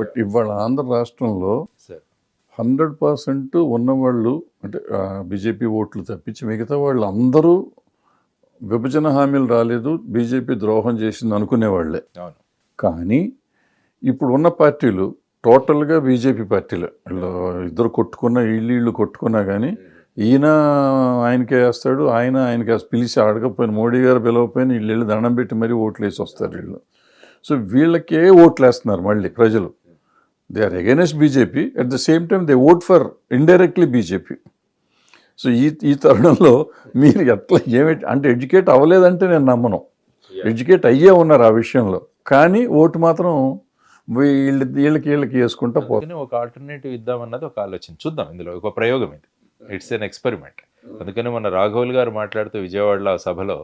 But ఇవాళ ఆంధ్ర రాష్ట్రంలో hundred percent ఉన్నవాళ్ళు అంటే బీజేపీ ఓట్లు తప్పించి మిగతా వాళ్ళు అందరూ విభజన హామీలు రాలేదు బీజేపీ ద్రోహం చేసింది అనుకునేవాళ్ళే కానీ ఇప్పుడు ఉన్న పార్టీలు టోటల్గా బీజేపీ పార్టీలు. వీళ్ళు ఇద్దరు కొట్టుకున్న వీళ్ళు వీళ్ళు కొట్టుకున్నా కానీ ఈయన ఆయనకే వేస్తాడు ఆయన ఆయనకి. పిలిచి అడగపోయిన మోడీ గారు పిలవకపోయిన వీళ్ళు వెళ్ళి దండం పెట్టి మరీ ఓట్లు వేసి వస్తారు వీళ్ళు. సో వీళ్ళకే ఓట్లు వేస్తున్నారు మళ్ళీ ప్రజలు. They are against BJP at the same time they vote for indirectly BJP so ఈ ఈ తరుణంలో మీరు ఎట్లా ఏమి అంటే ఎడ్యుకేట్ అవ్వలేదంటే నేను నమ్మను. ఎడ్యుకేట్ అయ్యే ఉన్నారు ఆ విషయంలో. కానీ ఓటు మాత్రం వీళ్ళ వీళ్ళకి వీళ్ళకి వేసుకుంటా అందుకని ఒక ఆల్టర్నేటివ్ ఇద్దామన్నది ఒక ఆలోచన. చూద్దాం ఇందులో ఒక ప్రయోగం ఇది. ఇట్స్ ఎన్ ఎక్స్పెరిమెంట్ అందుకని మన రాఘవుల్ గారు మాట్లాడుతూ విజయవాడలో ఆ సభలో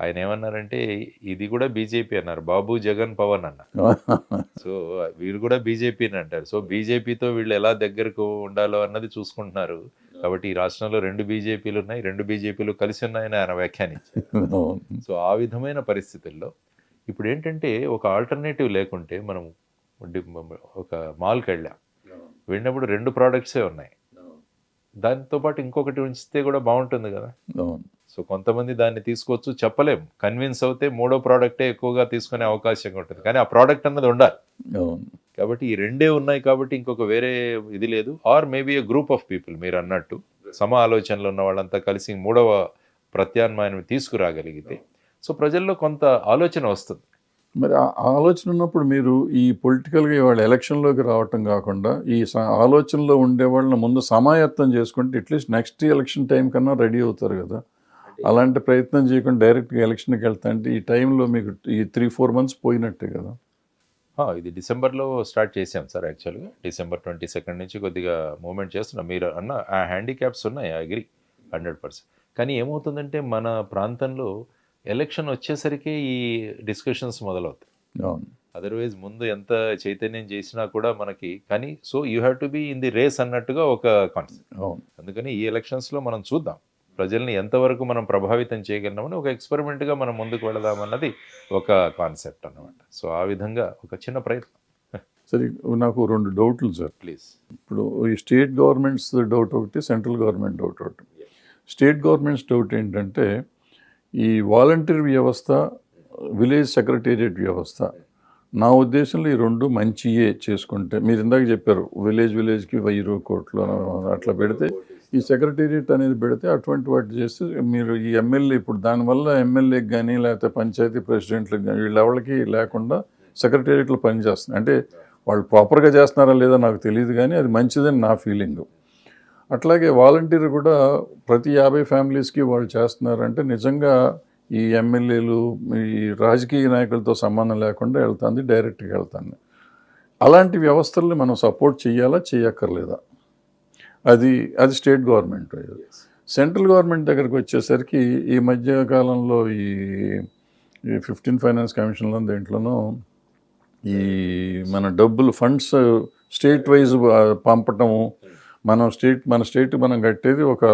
ఆయన ఏమన్నారంటే ఇది కూడా బీజేపీ అన్నారు. బాబు జగన్ పవన్ అన్నారు సో వీరు కూడా బీజేపీని అంటారు. సో బీజేపీతో వీళ్ళు ఎలా దగ్గరకు ఉండాలో అన్నది చూసుకుంటున్నారు. కాబట్టి ఈ రాష్ట్రంలో రెండు బీజేపీలు ఉన్నాయి రెండు బీజేపీలు కలిసి ఉన్నాయని ఆయన వ్యాఖ్యానించారు. సో ఆ విధమైన పరిస్థితుల్లో ఇప్పుడు ఏంటంటే ఒక ఆల్టర్నేటివ్ లేకుంటే మనం ఒక మాల్కి వెళ్ళాం. వెళ్ళినప్పుడు రెండు ప్రోడక్ట్సే ఉన్నాయి. దాంతో పాటు ఇంకొకటి ఉంచితే కూడా బాగుంటుంది కదా. సో కొంతమంది దాన్ని తీసుకోవచ్చు చెప్పలేం. కన్విన్స్ అవుతే మూడో ప్రోడక్టే ఎక్కువగా తీసుకునే అవకాశం ఉంటుంది. కానీ ఆ ప్రోడక్ట్ అన్నది ఉండాలి. కాబట్టి ఈ రెండే ఉన్నాయి కాబట్టి ఇంకొక వేరే ఇది లేదు. Or maybe a group of people మీరు అన్నట్టు సమ ఆలోచనలు ఉన్న వాళ్ళంతా కలిసి మూడవ ప్రత్యామ్నాయం తీసుకురాగలిగితే. సో ప్రజల్లో కొంత ఆలోచన వస్తుంది. మరి ఆ ఆలోచన ఉన్నప్పుడు మీరు ఈ పొలిటికల్గా ఇవాళ ఎలక్షన్లోకి రావటం కాకుండా ఈ ఆలోచనలో ఉండే వాళ్ళని ముందు సమాయత్తం చేసుకుంటే at least next election time కన్నా రెడీ అవుతారు కదా. అలాంటి ప్రయత్నం చేయకుండా డైరెక్ట్గా ఎలక్షన్కి వెళ్తా అంటే ఈ టైంలో మీకు ఈ త్రీ ఫోర్ మంత్స్ పోయినట్టే కదా. ఇది డిసెంబర్లో స్టార్ట్ చేసాం సార్ యాక్చువల్గా డిసెంబర్ ట్వంటీ సెకండ్ నుంచి కొద్దిగా మూమెంట్ చేస్తున్నాం. మీరు అన్న ఆ హ్యాండిక్యాప్స్ ఉన్నాయి అగ్రి హండ్రెడ్ పర్సెంట్ కానీ ఏమవుతుందంటే మన ప్రాంతంలో ఎలక్షన్ వచ్చేసరికి ఈ డిస్కషన్స్ మొదలవుతాయి. అదర్వైజ్ ముందు ఎంత చైతన్యం చేసినా కూడా మనకి కానీ so you have to be in the race అన్నట్టుగా ఒక కాన్సెప్ట్ అవును. అందుకని ఈ ఎలక్షన్స్లో మనం చూద్దాం. ప్రజల్ని ఎంతవరకు మనం ప్రభావితం చేయగలమని ఒక ఎక్స్పెరిమెంట్గా మనం ముందుకు వెళదామన్నది ఒక కాన్సెప్ట్ అన్నమాట. సో ఆ విధంగా ఒక చిన్న ప్రయత్నం. సరే నాకు రెండు డౌట్లు సార్. ప్లీజ్ ఇప్పుడు ఈ స్టేట్ గవర్నమెంట్స్ డౌట్ ఒకటి సెంట్రల్ గవర్నమెంట్ డౌట్ ఒకటి. స్టేట్ గవర్నమెంట్స్ డౌట్ ఏంటంటే ఈ వాలంటీర్ వ్యవస్థ విలేజ్ సెక్రటేరియట్ వ్యవస్థ నా ఉద్దేశంలో ఈ రెండు మంచియే చేసుకుంటే మీరు ఇందాక చెప్పారు విలేజ్ విలేజ్కి వెయ్యి కోట్లు అట్లా పెడితే ఈ సెక్రటేరియట్ అనేది పెడితే అటువంటి వాటి చేస్తే మీరు ఈ ఎమ్మెల్యే ఇప్పుడు దానివల్ల ఎమ్మెల్యేకి కానీ లేకపోతే పంచాయతీ ప్రెసిడెంట్లకు కానీ వీళ్ళెవరికి లేకుండా సెక్రటేరియట్లో పనిచేస్తుంది అంటే వాళ్ళు ప్రాపర్గా చేస్తున్నారా లేదా నాకు తెలియదు కానీ అది మంచిదని నా ఫీలింగ్. అట్లాగే వాలంటీర్ కూడా ప్రతి యాభై ఫ్యామిలీస్కి వాళ్ళు చేస్తున్నారంటే నిజంగా ఈ ఎమ్మెల్యేలు ఈ రాజకీయ నాయకులతో సంబంధం లేకుండా వెళ్తుంది డైరెక్ట్గా వెళ్తాను అలాంటి వ్యవస్థల్ని మనం సపోర్ట్ చేయాలా చేయక్కర్లేదా? అది అది స్టేట్ గవర్నమెంట్ సెంట్రల్ గవర్నమెంట్ దగ్గరికి వచ్చేసరికి ఈ మధ్య కాలంలో ఈ ఈ ఫిఫ్టీన్ ఫైనాన్స్ కమిషన్లో దేంట్లోనూ ఈ మన డబ్బులు ఫండ్స్ స్టేట్ వైజ్ పంపటము మనం స్టేట్ మన స్టేట్ మనం కట్టేది ఒక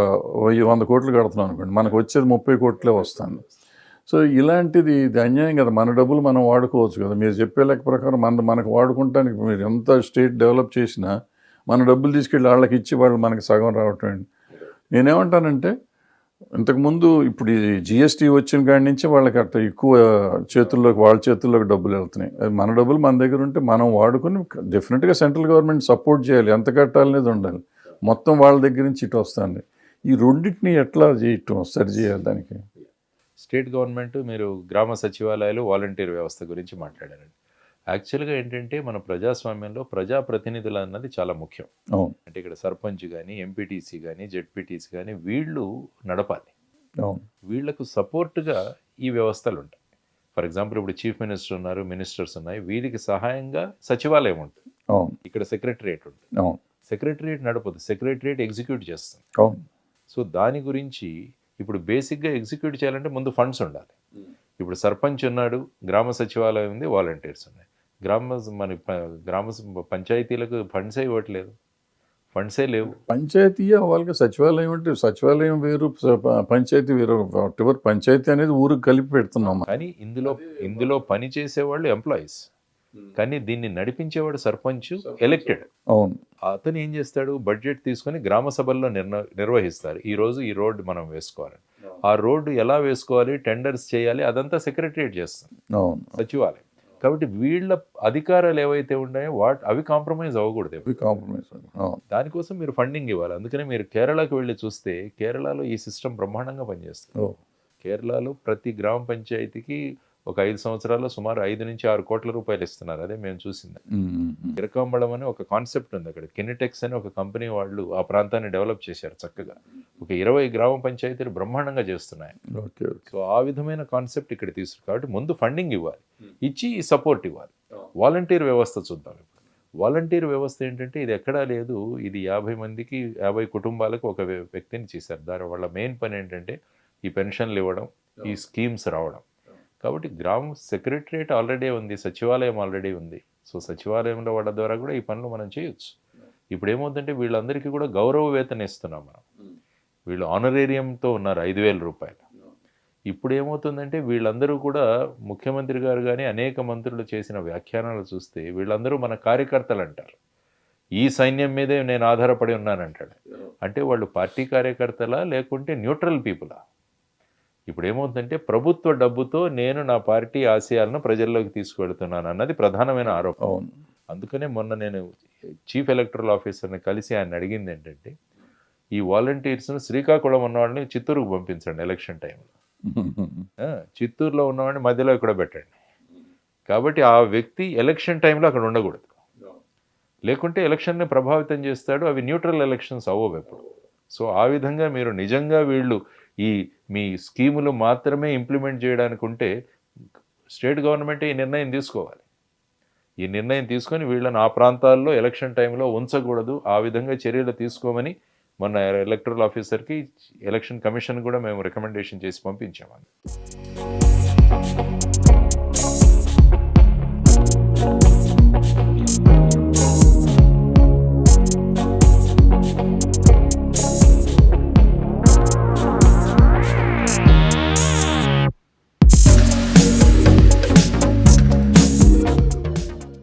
వెయ్యి వంద కోట్లు కడుతున్నాం అనుకోండి. మనకు వచ్చేది ముప్పై కోట్లే వస్తుంది. సో ఇలాంటిది ఇది అన్యాయం కదా. మన డబ్బులు మనం వాడుకోవచ్చు కదా. మీరు చెప్పే లెక్క ప్రకారం మన మనకు వాడుకుంటానికి మీరు ఎంత స్టేట్ డెవలప్ చేసినా మన డబ్బులు తీసుకెళ్ళి వాళ్ళకి ఇచ్చి వాళ్ళు మనకి సగం రావటం అండి నేనేమంటానంటే ఇంతకుముందు ఇప్పుడు ఈ జిఎస్టీ వచ్చిన కాడి నుంచి వాళ్ళకి అట్లా ఎక్కువ చేతుల్లోకి వాళ్ళ చేతుల్లోకి డబ్బులు వెళ్తున్నాయి. మన డబ్బులు మన దగ్గర ఉంటే మనం వాడుకొని డెఫినెట్గా సెంట్రల్ గవర్నమెంట్ సపోర్ట్ చేయాలి. ఎంత కట్టాలనేది ఉండాలి. మొత్తం వాళ్ళ దగ్గర నుంచి ఇటు వస్తుంది. ఈ రెండింటిని ఎట్లా చేయటం సరి చేయాలి దానికి? స్టేట్ గవర్నమెంట్ మీరు గ్రామ సచివాలయాలు వాలంటీర్ వ్యవస్థ గురించి మాట్లాడారండి. యాక్చువల్గా ఏంటంటే మన ప్రజాస్వామ్యంలో ప్రజాప్రతినిధులు అన్నది చాలా ముఖ్యం. అవును. అంటే ఇక్కడ సర్పంచ్ కానీ ఎంపీటీసీ కానీ జెడ్పీటీసీ కానీ వీళ్ళు నడపాలి. అవును. వీళ్ళకు సపోర్ట్గా ఈ వ్యవస్థలు ఉంటాయి. ఫర్ ఎగ్జాంపుల్ ఇప్పుడు చీఫ్ మినిస్టర్ ఉన్నారు మినిస్టర్స్ ఉన్నాయి. వీరికి సహాయంగా సచివాలయం ఉంటుంది. అవును. ఇక్కడ సెక్రటరియట్ ఉంటుంది. అవును. సెక్రటరియట్ నడపదు సెక్రటరియట్ ఎగ్జిక్యూట్ చేస్తుంది. అవును. సో దాని గురించి ఇప్పుడు బేసిక్గా ఎగ్జిక్యూట్ చేయాలంటే ముందు ఫండ్స్ ఉండాలి. ఇప్పుడు సర్పంచ్ ఉన్నాడు గ్రామ సచివాలయం ఉంది వాలంటీర్స్ ఉన్నాయి. గ్రామ మన గ్రామ పంచాయతీలకు ఫండ్సే ఇవ్వట్లేదు. ఫండ్సే లేవు. పంచాయతీ వాళ్ళకి సచివాలయం అంటే సచివాలయం వేరు పంచాయతీ వేరు. పంచాయతీ అనేది ఊరికి కలిపి పెడుతున్నాం. కానీ ఇందులో ఇందులో పని చేసే వాళ్ళు ఎంప్లాయీస్ కానీ దీన్ని నడిపించేవాడు సర్పంచ్ ఎలక్టెడ్ అవును. అతను ఏం చేస్తాడు? బడ్జెట్ తీసుకొని గ్రామ సభల్లో నిర్వహిస్తారు. ఈ రోజు ఈ రోడ్డు మనం వేసుకోవాలి. ఆ రోడ్డు ఎలా వేసుకోవాలి? టెండర్స్ చేయాలి? అదంతా సెక్రటరియట్ చేస్తుంది. అవును. సచివాలయం. కాబట్టి వీళ్ళ అధికారాలు ఏవైతే ఉన్నాయో వాట్ అవి కాంప్రమైజ్ అవ్వకూడదు అవి కాంప్రమైజ్ దానికోసం మీరు ఫండింగ్ ఇవ్వాలి. అందుకనే మీరు కేరళకు వెళ్ళి చూస్తే కేరళలో ఈ సిస్టమ్ బ్రహ్మాండంగా పనిచేస్తుంది. కేరళలో ప్రతి గ్రామ పంచాయతీకి ఒక ఐదు సంవత్సరాల్లో సుమారు ఐదు నుంచి ఆరు కోట్ల రూపాయలు ఇస్తున్నారు. అదే మేము చూసింది. గిరకాంబళం అని ఒక కాన్సెప్ట్ ఉంది అక్కడ. కినెటెక్స్ అని ఒక కంపెనీ వాళ్ళు ఆ ప్రాంతాన్ని డెవలప్ చేశారు చక్కగా. ఒక ఇరవై గ్రామ పంచాయతీలు బ్రహ్మాండంగా చేస్తున్నాయి. సో ఆ విధమైన కాన్సెప్ట్ ఇక్కడ తీసుకు కాబట్టి ముందు ఫండింగ్ ఇవ్వాలి. ఇచ్చి సపోర్ట్ ఇవ్వాలి. వాలంటీర్ వ్యవస్థ చూద్దాం ఇప్పుడు. వాలంటీర్ వ్యవస్థ ఏంటంటే ఇది ఎక్కడా లేదు. ఇది యాభై మందికి యాభై కుటుంబాలకు ఒక వ్య- వ్యక్తిని చేశారు. దాని వాళ్ళ మెయిన్ పని ఏంటంటే ఈ పెన్షన్లు ఇవ్వడం ఈ స్కీమ్స్ రావడం. కాబట్టి గ్రామ సెక్రటరియట్ ఆల్రెడీ ఉంది సచివాలయం ఆల్రెడీ ఉంది. సో సచివాలయంలో వాళ్ళ ద్వారా కూడా ఈ పనులు మనం చేయొచ్చు. ఇప్పుడు ఏమవుతుందంటే వీళ్ళందరికీ కూడా గౌరవ వేతన ఇస్తున్నాం మనం. వీళ్ళు ఆనరేరియంతో ఉన్నారు ఐదు వేల రూపాయలు. ఇప్పుడు ఏమవుతుందంటే వీళ్ళందరూ కూడా ముఖ్యమంత్రి గారు కానీ అనేక మంత్రులు చేసిన వ్యాఖ్యానాలు చూస్తే వీళ్ళందరూ మన కార్యకర్తలు అంటారు. ఈ సైన్యం మీదే నేను ఆధారపడి ఉన్నానంటాడు. అంటే వాళ్ళు పార్టీ కార్యకర్తలా లేకుంటే న్యూట్రల్ పీపులా? ఇప్పుడు ఏమవుతుందంటే ప్రభుత్వ డబ్బుతో నేను నా పార్టీ ఆశయాలను ప్రజల్లోకి తీసుకువెళ్తున్నాను అన్నది ప్రధానమైన ఆరోపణ. అందుకనే మొన్న నేను చీఫ్ ఎలక్టరల్ ఆఫీసర్ని కలిసి ఆయన అడిగింది ఏంటంటే ఈ వాలంటీర్స్ను శ్రీకాకుళం ఉన్నవాడిని చిత్తూరుకు పంపించండి ఎలక్షన్ టైంలో. చిత్తూరులో ఉన్నవాడిని మధ్యలో ఇక్కడ పెట్టండి. కాబట్టి ఆ వ్యక్తి ఎలక్షన్ టైంలో అక్కడ ఉండకూడదు. లేకుంటే ఎలక్షన్ని ప్రభావితం చేస్తాడు అవి న్యూట్రల్ ఎలక్షన్స్ అవ్వవు ఎప్పుడు. సో ఆ విధంగా మీరు నిజంగా వీళ్ళు ఈ మీ స్కీములు మాత్రమే ఇంప్లిమెంట్ చేయడానికి ఉంటే స్టేట్ గవర్నమెంట్ ఈ నిర్ణయం తీసుకోవాలి. ఈ నిర్ణయం తీసుకొని వీళ్ళని ఆ ప్రాంతాల్లో ఎలక్షన్ టైంలో ఉంచకూడదు. ఆ విధంగా చర్యలు తీసుకోమని మొన్న ఎలక్టరల్ ఆఫీసర్కి ఎలక్షన్ కమిషన్ కూడా మేము రికమెండేషన్ చేసి పంపించాము